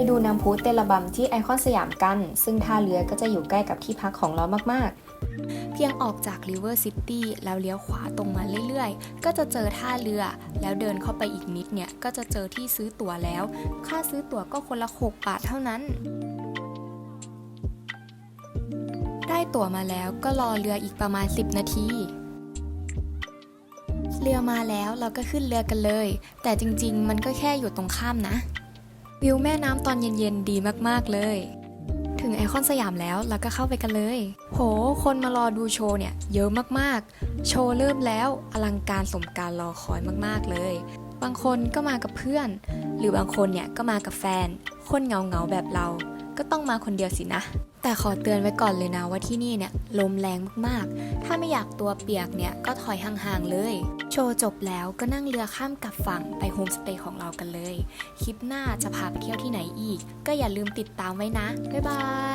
ไปดูน้ำพุเตลบัมที่ไอคอนสยามกัน ซึ่งท่าเรือก็จะอยู่ใกล้กับที่พักของเรามากๆ เพียงออกจาก River City แล้วเลี้ยวขวาตรงมาเรื่อยๆ ก็จะเจอท่าเรือ แล้วเดินเข้าไปอีกนิดเนี่ย ก็จะเจอที่ซื้อตั๋วแล้ว ค่าซื้อตั๋วก็คนละ 6 บาทเท่านั้น ได้ตั๋วมาแล้วก็รอเรืออีกประมาณ 10 นาทีเรือมาแล้วเราก็ขึ้นเรือกันเลย แต่จริงๆ มันก็แค่อยู่ตรงข้ามนะ วิวแม่น้ำตอนเย็นๆดีมากๆเลย ถึงไอคอนสยามแล้วเราก็เข้าไปกันเลย โห คนมารอดูโชว์เนี่ย เยอะมากๆ โชว์เริ่มแล้วอลังการสมการรอคอยมากๆเลย บางคนก็มากับเพื่อน หรือบางคนเนี่ยก็มากับแฟน คนเหงาๆแบบเรา ก็ต้องมาคนเดียวสินะ แต่ขอเตือนไว้ก่อนเลยนะว่าที่นี่เนี่ยลมแรงมากๆ ถ้าไม่อยากตัวเปียกเนี่ยก็ถอยห่างๆเลย โชว์จบแล้วก็นั่งเรือข้ามกลับฝั่งไปโฮมสเตย์ของเรากันเลย คลิปหน้าจะพาไปเที่ยวที่ไหนอีก ก็อย่าลืมติดตามไว้นะ บ๊ายบาย